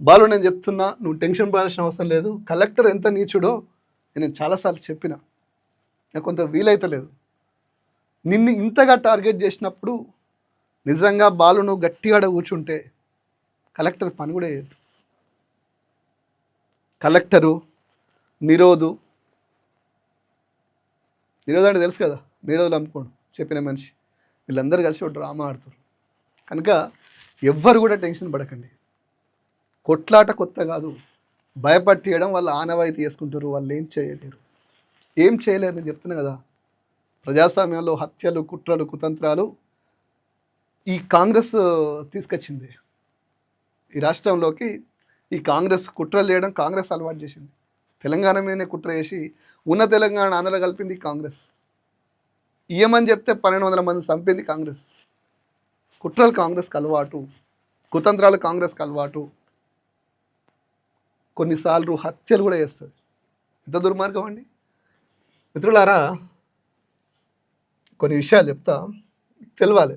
బాలు నేను చెప్తున్నా నువ్వు టెన్షన్ పడాల్సిన అవసరం లేదు. కలెక్టర్ ఎంత నీచుడో నేను చాలాసార్లు చెప్పిన. నాకు కొంత వీలైతలేదు నిన్ను ఇంతగా టార్గెట్ చేసినప్పుడు నిజంగా బాలును గట్టిగా కూర్చుంటే కలెక్టర్ పని కూడా చేయదు. కలెక్టరు నిరోధు నిరోధ అంటే తెలుసు కదా నిరోధులు అమ్ముకోండు చెప్పిన మనిషి. వీళ్ళందరూ కలిసి ఒక డ్రామా ఆడుతారు. కనుక ఎవ్వరు కూడా టెన్షన్ పడకండి. కొట్లాట కొత్త కాదు. భయపట్టేయడం వాళ్ళు ఆనవాయితీ చేసుకుంటారు వాళ్ళు ఏం చేయలేరు. ఏం చేయలేరు నేను చెప్తున్నా కదా. ప్రజాస్వామ్యంలో హత్యలు కుట్రలు కుతంత్రాలు ఈ కాంగ్రెస్ తీసుకొచ్చింది. ఈ రాష్ట్రంలోకి ఈ కాంగ్రెస్ కుట్రలు చేయడం కాంగ్రెస్ అలవాటు చేసింది. తెలంగాణ మీదనే కుట్ర చేసి ఉన్న తెలంగాణ ఆంధ్ర కలిపింది కాంగ్రెస్. ఇయ్యమని చెప్తే పన్నెండు వందల మంది చంపింది కాంగ్రెస్. కుట్రలు కాంగ్రెస్కి అలవాటు కుతంత్రాలు కాంగ్రెస్కి అలవాటు. కొన్నిసార్లు హత్యలు కూడా చేస్తుంది. ఎంత దుర్మార్గం అండి? మిత్రులారా కొన్ని విషయాలు చెప్తా తెలవాలి